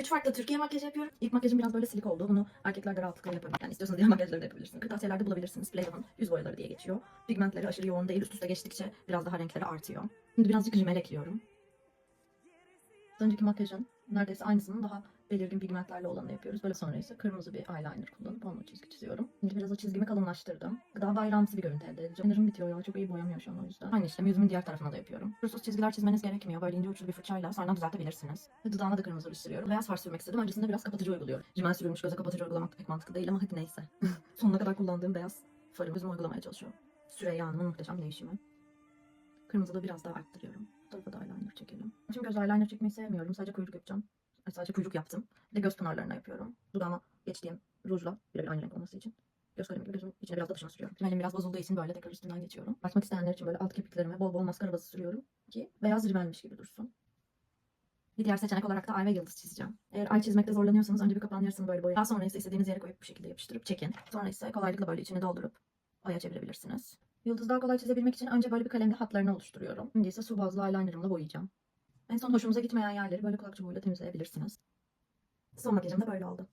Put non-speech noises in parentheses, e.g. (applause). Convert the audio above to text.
Üç farklı Türkiye makyajı yapıyorum. İlk makyajım biraz böyle silik oldu. Bunu erkekler rahatlıkla yapabilir. Yani istiyorsanız diğer makyajları da yapabilirsiniz. Kırtasiyelerde bulabilirsiniz. Playboy'un yüz boyaları diye geçiyor. Pigmentleri aşırı yoğun değil. Üst üste geçtikçe biraz daha renkleri artıyor. Şimdi birazcık rimel ekliyorum. Az önceki makyajın neredeyse aynısının daha belirgin pigmentlerle olanını yapıyoruz. Böyle sonra ise kırmızı bir eyeliner kullanıp onunla çizgi çiziyorum. Şimdi biraz o çizgimi kalınlaştırdım. Daha bayramsı bir görüntü elde edeceğim. Sinirim bitiyor ya. Çok iyi boyamıyor şu an o yüzden. Aynı işlemi yüzümün diğer tarafına da yapıyorum. Kusursuz çizgiler çizmeniz gerekmiyor. Böyle ince uçlu bir fırçayla sonradan düzeltebilirsiniz. Ve dudağıma da kırmızı ruj sürüyorum. Beyaz far sürmek istedim. Öncesinde biraz kapatıcı uyguluyorum. Rimel sürülmüş göze kapatıcı uygulamak pek mantıklı değil ama hadi neyse. (laughs) Sonuna kadar kullandığım beyaz farı gözüme uygulamaya çalışıyorum. Süreyya Hanım'ın muhteşem değişimi. Kırmızılığı biraz daha arttırıyorum. Tarafa da eyeliner çekelim. Çünkü göz eyeliner çekmeyi sevmiyorum. Sadece kuyruk yapacağım. Ay, Sadece kuyruk yaptım. Bir de göz pınarlarına yapıyorum. Dudağıma geçtiğim rujla birebir aynı renk olması için. Göz kalemi gibi gözümün içine biraz da dışına sürüyorum. Elim biraz bozulduğu için böyle tekrar üstünden geçiyorum. Açmak isteyenler için böyle alt kirpiklerime bol bol maskara bazı sürüyorum. Ki beyaz rimelmiş gibi dursun. Bir diğer seçenek olarak da ay ve yıldız çizeceğim. Eğer ay çizmekte zorlanıyorsanız önce bir kapağın yarısını böyle boyayın. Daha sonra ise istediğiniz yere koyup bu şekilde yapıştırıp çekin. Sonra ise kolaylıkla böyle içine doldurup aya çevirebilirsiniz. Yıldız daha kolay çizebilmek için önce böyle bir kalemle hatlarını oluşturuyorum. Şimdi ise su bazlı eyelinerımla boyayacağım. En son hoşunuza gitmeyen yerleri böyle kulak çubuğuyla temizleyebilirsiniz. Son makyajım da böyle oldu.